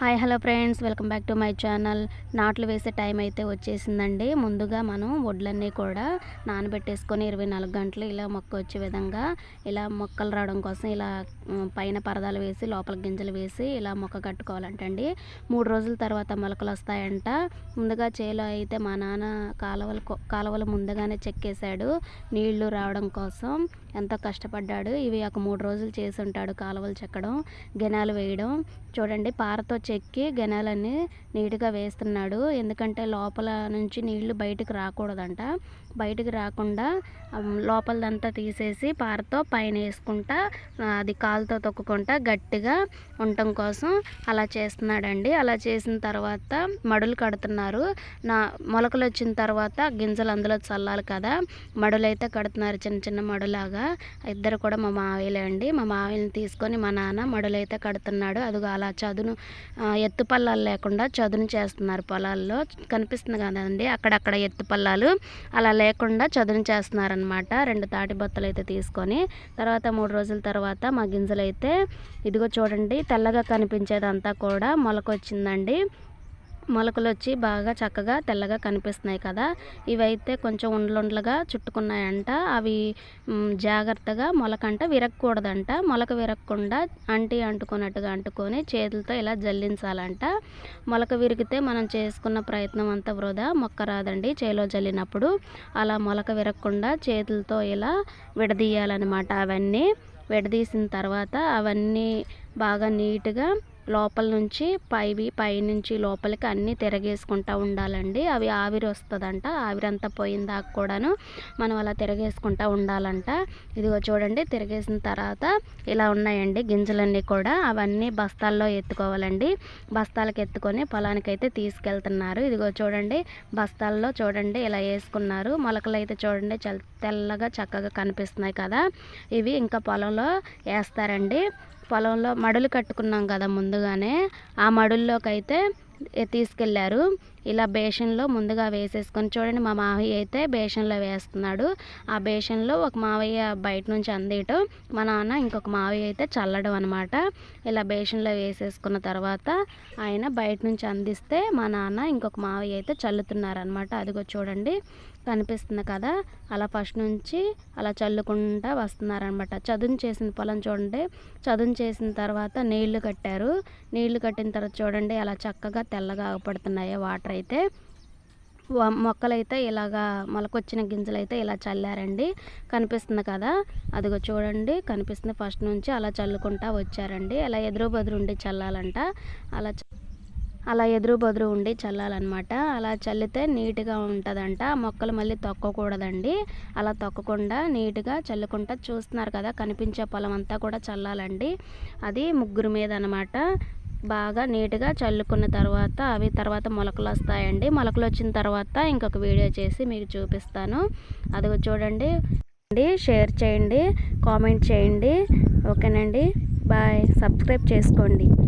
Hi hello friends. Welcome back to my channel. నాట్లు వేసే time అయితే వచ్చేసిందండి. ముందుగా మనం వడ్లన్నీ కూడా నానబెట్టేసుకొని ఇరవై నాలుగు గంటలు ఇలా మొక్క వచ్చే విధంగా ఇలా మొక్కలు రావడం కోసం ఇలా పైన పరదాలు వేసి లోపల గింజలు వేసి ఇలా మొక్క కట్టుకోవాలంటండి మూడు రోజుల తర్వాత మొలకలు వస్తాయంట. ముందుగా చేలో అయితే మా నాన్న కాలువలు కాలువలు ముందుగానే చెక్కేశాడు నీళ్ళు రావడం కోసం ఎంతో కష్టపడ్డాడు. ఇవి ఒక మూడు రోజులు చేసి ఉంటాడు కాలువలు చెక్కడం గెనాలు వేయడం. చూడండి పారతో చెక్కి గెనాలన్నీ నీట్గా వేస్తున్నాడు. ఎందుకంటే లోపల నుంచి నీళ్ళు బయటకు రాకూడదంట. బయటకు రాకుండా లోపలదంతా తీసేసి పారతో పైన వేసుకుంటా అది కాలుతో తొక్కుకుంటా గట్టిగా ఉండటం కోసం అలా చేస్తున్నాడండి. అలా చేసిన తర్వాత మడులు కడుతున్నారు. నా మొలకలు వచ్చిన తర్వాత గింజలు అందులో చల్లాలి కదా. మడులు అయితే కడుతున్నారు చిన్న చిన్న మడులాగా. ఇద్దరు కూడా మా మావయ్యలే అండి. మా మావయ్యని తీసుకొని మా నాన్న మడులు అయితే కడుతున్నాడు. అదిగో అలా చదును ఎత్తు పల్లాలు లేకుండా చదును చేస్తున్నారు పొలాల్లో. కనిపిస్తుంది కదండి అక్కడక్కడ ఎత్తు పల్లాలు అలా లేకుండా చదును చేస్తున్నారనమాట రెండు తాటి బొత్తలు అయితే తీసుకొని తర్వాత మూడు రోజుల తర్వాత మా గింజలు అయితే ఇదిగో చూడండి తెల్లగా కనిపించేదంతా కూడా మొలకొచ్చిందండి. మొలకలు వచ్చి బాగా చక్కగా తెల్లగా కనిపిస్తున్నాయి కదా. ఇవైతే కొంచెం ఉండలుండలుగా చుట్టుకున్నాయంట. అవి జాగ్రత్తగా మొలకంట విరగకూడదంట. మొలక విరగకుండా అంటి అంటుకున్నట్టుగా అంటుకొని చేతులతో ఇలా జల్లించాలంట. మొలక విరిగితే మనం చేసుకున్న ప్రయత్నం అంతా వృధా. మొక్క రాదండి చేలో జల్లినప్పుడు. అలా మొలక విరగకుండా చేతులతో ఇలా విడదీయాలన్నమాట అవన్నీ. విడదీసిన తర్వాత అవన్నీ బాగా నీట్గా లోపల నుంచి పైవి పైనుంచి లోపలికి అన్నీ తిరగేసుకుంటూ ఉండాలండి. అవి ఆవిరి వస్తుందంట. ఆవిరి అంతా పోయిన దాకా కూడాను మనం అలా తిరగేసుకుంటూ ఉండాలంట. ఇదిగో చూడండి తిరగేసిన తర్వాత ఇలా ఉన్నాయండి గింజలన్నీ కూడా. అవన్నీ బస్తాల్లో ఎత్తుకోవాలండి. బస్తాలకు ఎత్తుకొని పొలానికైతే తీసుకెళ్తున్నారు. ఇదిగో చూడండి బస్తాల్లో చూడండి ఇలా వేసుకున్నారు. మొలకలు అయితే చూడండి తెల్లగా చక్కగా కనిపిస్తున్నాయి కదా. ఇవి ఇంకా పొలంలో వేస్తారండి. పొలంలో మడులు కట్టుకున్నాం కదా ముందుగానే ఆ మడుల్లోకి అయితే తీసుకెళ్ళారు. ఇలా బేషన్లో ముందుగా వేసేసుకొని చూడండి మా మావయ్య అయితే బేషన్లో వేస్తున్నాడు. ఆ బేషన్లో ఒక మావయ్య బయట నుంచి అందేయటం మా నాన్న ఇంకొక మావయ్య అయితే చల్లడం అనమాట ఇలా బేషన్లో వేసేసుకున్న తర్వాత ఆయన బయట నుంచి అందిస్తే మా నాన్న ఇంకొక మావయ్య అయితే చల్లుతున్నారనమాట అదిగో చూడండి కనిపిస్తుంది కదా. అలా ఫస్ట్ నుంచి అలా చల్లుకుంటా వస్తున్నారనమాట చదును చేసిన పొలం చూడండి. చదును చేసిన తర్వాత నీళ్ళు కట్టారు. నీళ్ళు కట్టిన తర్వాత చూడండి అలా చక్కగా తెల్లగా ఆగపడుతున్నాయి వాటర్ అయితే మొక్కలైతే ఇలాగా మొలకొచ్చిన గింజలు అయితే ఇలా చల్లారండి. కనిపిస్తుంది కదా? అదిగో చూడండి. కనిపిస్తుంది ఫస్ట్ నుంచి అలా చల్లుకుంటా వచ్చారండి. అలా ఎదురు బదురు ఉండి చల్లాలంట. అలా అలా ఎదురు బదురు ఉండి చల్లాలన్నమాట. అలా చల్లితే నీట్గా ఉంటుందంట. మొక్కలు మళ్ళీ తొక్కకూడదండి. అలా తొక్కకుండా నీట్గా చల్లుకుంటా చూస్తున్నారు కదా? కనిపించే పొలం అంతా కూడా చల్లాలండి. అది ముగ్గురు మీద అనమాట బాగా నీట్గా చల్లుకున్న తర్వాత అవి తర్వాత మొలకలు వస్తాయండి మొలకలు వచ్చిన తర్వాత ఇంకొక వీడియో చేసి మీకు చూపిస్తాను. అది చూడండి. షేర్ చేయండి కామెంట్ చేయండి. ఓకేనండి. బాయ్. సబ్స్క్రైబ్ చేసుకోండి.